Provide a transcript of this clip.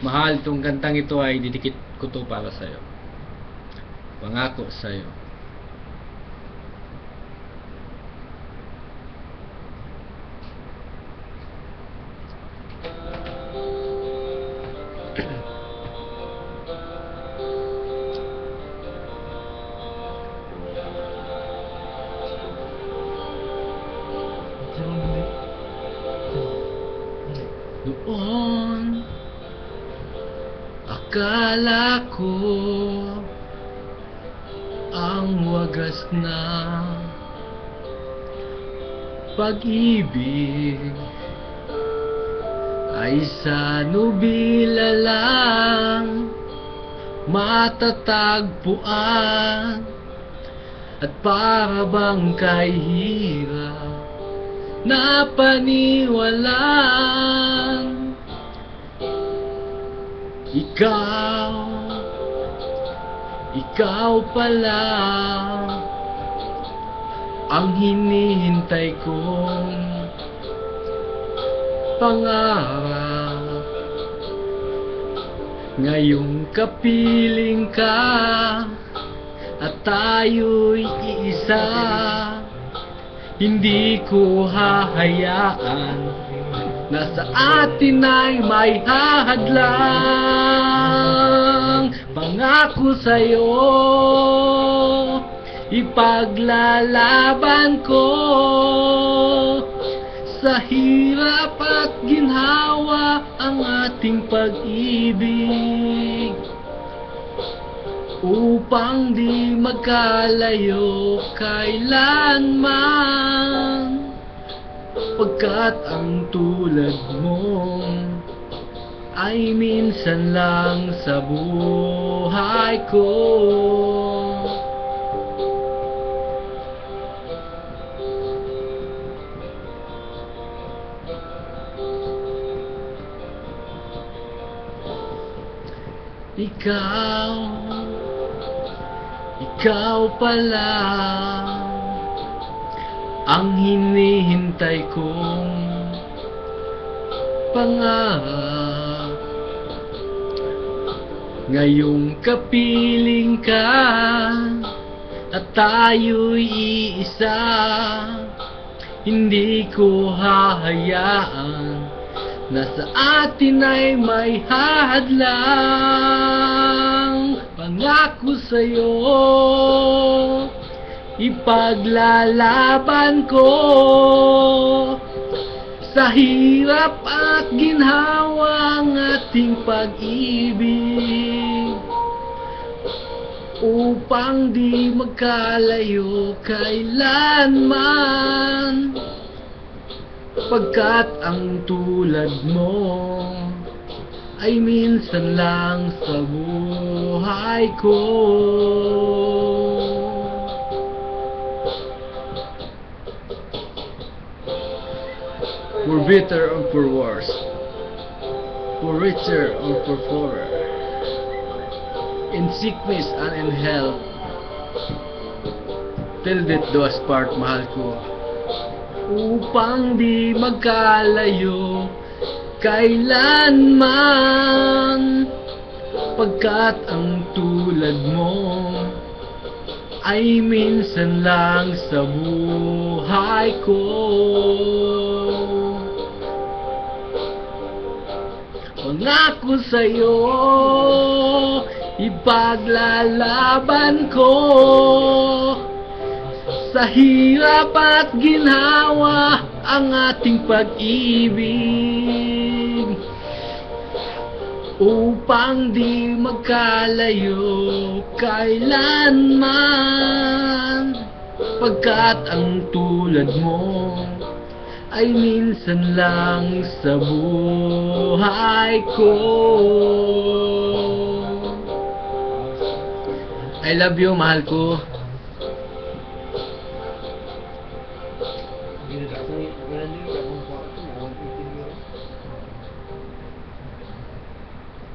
Mahal, itong kantang ito ay didikit ko to para sa'yo. Pangako sa'yo. Noon, akala ko ang wagas na pag-ibig ay sa nubila lang matatagpuan. At para bang kay hirap na paniwalaan Ikaw, ikaw pala. Ang hinihintay kong pangarap. Ngayong kapiling ka at tayo'y iisa hindi ko hahayaan na sa atin ay may hahadlang. Pangako sa'yo Ipaglalaban ko Sa hirap at ginhawa ang ating pag-ibig upang di magkalayo kailanman pagkat ang tulad mo ay minsan lang sa buhay ko. Ikaw ikaw pala ang hinihintay kong pangarap. Ngayong kapiling ka at tayo'y iisa Hindi ko hahayaan na sa atin ay may hadlang Pangako sa'yo Ipaglalaban ko Sa hirap at ginhawa ang ating pag-ibig Upang di magkalayo kailanman. Pagkat ang tulad mo ay minsan lang sa buhay ko For better or for worse. For richer or for poorer. In sickness and in health. Till death do us part, mahal ko. Upang di magkalayo kailanman pagkat ang tulad mo ay minsan lang sa buhay ko Pangako sa'yo ipaglalaban ko. Sa hirap at ginhawa ang ating pag-ibig. Upang di magkalayo kailanman Pagkat ang tulad mo ay minsan lang sa buhay ko. I love you, mahal ko. Ginagawa ko